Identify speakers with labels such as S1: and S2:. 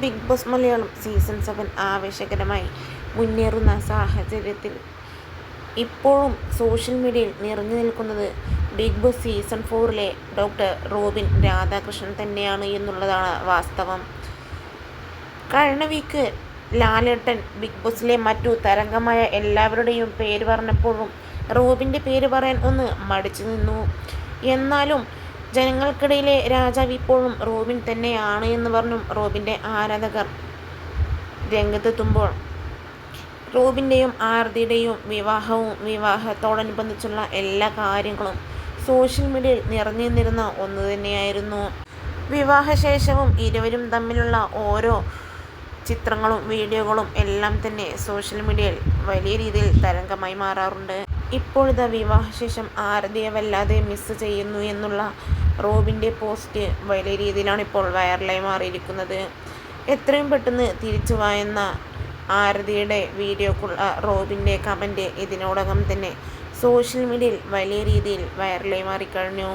S1: Big boss Malayalam season seven ആവേശകരമായി മുന്നേറുന്ന സാഹചര്യത്തിൽ ഇപ്പോഴും സോഷ്യൽ മീഡിയയിൽ നിറഞ്ഞു നിൽക്കുന്നത് ബിഗ് ബോസ് സീസൺ ഫോറിലെ ഡോക്ടർ റോബിൻ രാധാകൃഷ്ണൻ തന്നെയാണ് എന്നുള്ളതാണ് വാസ്തവം. കഴിഞ്ഞ വീക്ക് ലാലേട്ടൻ ബിഗ് ബോസിലെ മറ്റു തരംഗമായ എല്ലാവരുടെയും പേര് പറഞ്ഞപ്പോഴും റോബിന്റെ പേര് പറയാൻ ഒന്ന് മടിച്ചു നിന്നു. എന്നാലും ജനങ്ങൾക്കിടയിലെ രാജാവ് ഇപ്പോഴും റോബിൻ തന്നെയാണ് എന്ന് പറഞ്ഞും റോബിന്റെ ആരാധകർ രംഗത്തെത്തുമ്പോൾ റോബിന്റെയും ആർതിയുടെയും വിവാഹവും വിവാഹത്തോടനുബന്ധിച്ചുള്ള എല്ലാ കാര്യങ്ങളും സോഷ്യൽ മീഡിയയിൽ നിറഞ്ഞു നിന്നിരുന്ന ഒന്ന് തന്നെയായിരുന്നു. വിവാഹശേഷവും ഇരുവരും തമ്മിലുള്ള ഓരോ ചിത്രങ്ങളും വീഡിയോകളും എല്ലാം തന്നെ സോഷ്യൽ മീഡിയയിൽ വലിയ രീതിയിൽ തരംഗമായി മാറാറുണ്ട്. ഇപ്പോഴത്തെ വിവാഹശേഷം ആരതിയെ വല്ലാതെ മിസ് ചെയ്യുന്നു എന്നുള്ള റോബിന്റെ പോസ്റ്റ് വലിയ രീതിയിലാണ് ഇപ്പോൾ വൈറലായി മാറിയിരിക്കുന്നത്. എത്രയും പെട്ടെന്ന് തിരിച്ചു വായെന്ന ആരതിയുടെ വീഡിയോക്കുള്ള റോബിന്റെ കമന്റ് ഇതിനോടകം തന്നെ സോഷ്യൽ മീഡിയയിൽ വലിയ രീതിയിൽ വൈറലായി മാറിക്കഴിഞ്ഞു.